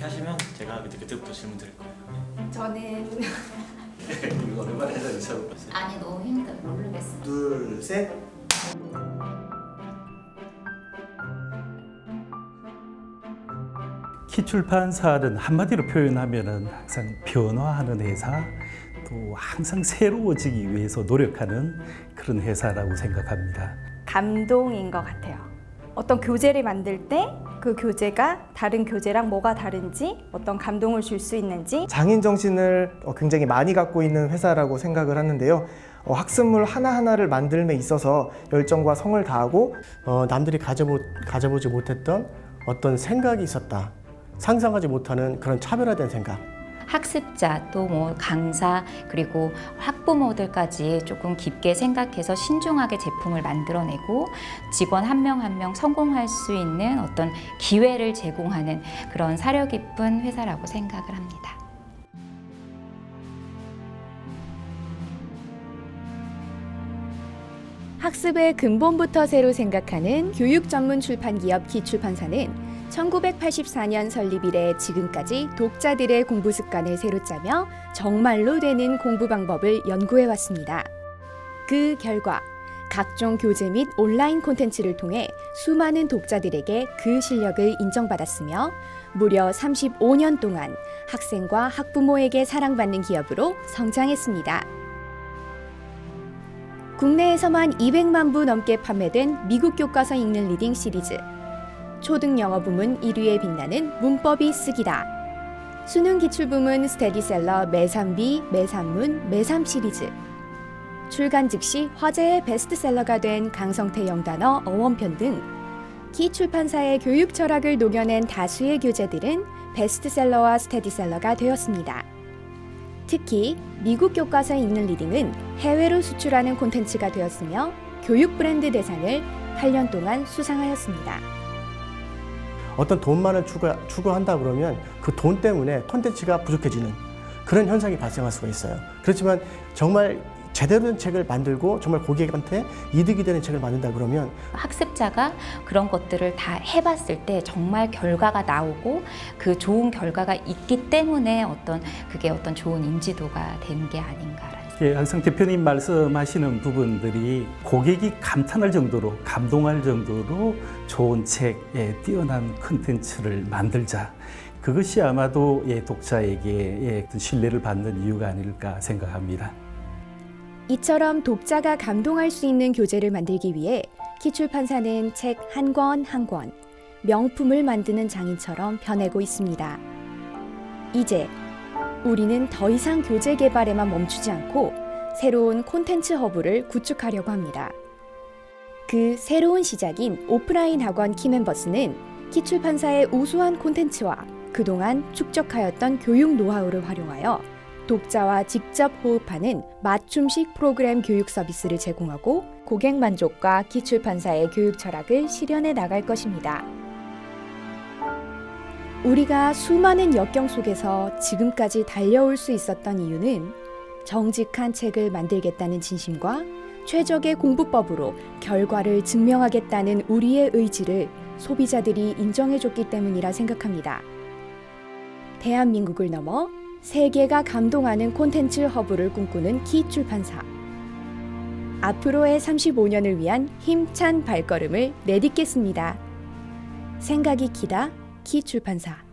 그렇게 하시면 제가 그때 그때부터 질문 드릴 거예요. 저는 이거 오랜만에 해서 있어봤어요. 아니 너무 힘들어 모르겠어. 둘, 셋. 키출판사는 한마디로 표현하면은 항상 변화하는 회사, 또 항상 새로워지기 위해서 노력하는 그런 회사라고 생각합니다. 감동인 것 같아요. 어떤 교재를 만들 때 그 교재가 다른 교재랑 뭐가 다른지 어떤 감동을 줄 수 있는지 장인 정신을 어, 굉장히 많이 갖고 있는 회사라고 생각을 하는데요. 어, 학습물 하나하나를 만들m에 있어서 열정과 성을 다하고 어, 남들이 가져보, 가져보지 못했던 어떤 생각이 있었다. 상상하지 못하는 그런 차별화된 생각. 학습자 또 뭐 강사 그리고 학부모들까지 조금 깊게 생각해서 신중하게 제품을 만들어내고 직원 한명 한 명 성공할 수 있는 어떤 기회를 제공하는 그런 사려 깊은 회사라고 생각을 합니다. 학습의 근본부터 새로 생각하는 교육 전문 출판 기업 기출판사는 1984년 설립 이래 지금까지 독자들의 공부 습관을 새로 짜며 정말로 되는 공부 방법을 연구해 왔습니다. 그 결과 각종 교재 및 온라인 콘텐츠를 통해 수많은 독자들에게 그 실력을 인정받았으며 무려 35년 동안 학생과 학부모에게 사랑받는 기업으로 성장했습니다. 국내에서만 200만 부 넘게 판매된 미국 교과서 읽는 리딩 시리즈 초등 영어 부문 1위에 빛나는 문법이 쓰기다 수능 기출 부문 스테디셀러 매삼비, 매삼문, 매삼 시리즈 출간 즉시 화제의 베스트셀러가 된 강성태 영단어 어원편 등 기출판사의 교육 철학을 녹여낸 다수의 교재들은 베스트셀러와 스테디셀러가 되었습니다. 특히 미국 교과서 읽는 리딩은 해외로 수출하는 콘텐츠가 되었으며 교육 브랜드 대상을 8년 동안 수상하였습니다. 어떤 돈만을 추구, 추구 한다 그러면 그 돈 때문에 콘텐츠가 부족해지는 그런 현상이 발생할 수가 있어요. 그렇지만 정말 제대로 된 책을 만들고 정말 고객한테 이득이 되는 책을 만든다 그러면 학습자가 그런 것들을 다 해봤을 때 정말 결과가 나오고 그 좋은 결과가 있기 때문에 어떤 그게 어떤 좋은 인지도가 되는 게 아닌가라는 예, 항상 대표님 말씀하시는 부분들이 고객이 감탄할 정도로 감동할 정도로 좋은 책, 예, 뛰어난 컨텐츠를 만들자. 그것이 아마도 예, 독자에게 예, 신뢰를 받는 이유가 아닐까 생각합니다. 이처럼 독자가 감동할 수 있는 교재를 만들기 위해 키출판사는 책 한 권 한 권 명품을 만드는 장인처럼 변해고 있습니다. 이제 우리는 더 이상 교재 개발에만 멈추지 않고 새로운 콘텐츠 허브를 구축하려고 합니다. 그 새로운 시작인 오프라인 학원 키멤버스는 키출판사의 우수한 콘텐츠와 그동안 축적하였던 교육 노하우를 활용하여 독자와 직접 호흡하는 맞춤식 프로그램 교육 서비스를 제공하고 고객 만족과 기출판사의 교육 철학을 실현해 나갈 것입니다. 우리가 수많은 역경 속에서 지금까지 달려올 수 있었던 이유는 정직한 책을 만들겠다는 진심과 최적의 공부법으로 결과를 증명하겠다는 우리의 의지를 소비자들이 인정해줬기 때문이라 생각합니다. 대한민국을 넘어 세계가 감동하는 콘텐츠 허브를 꿈꾸는 키 출판사. 앞으로의 35년을 위한 힘찬 발걸음을 내딛겠습니다. 생각이 키다 키 출판사.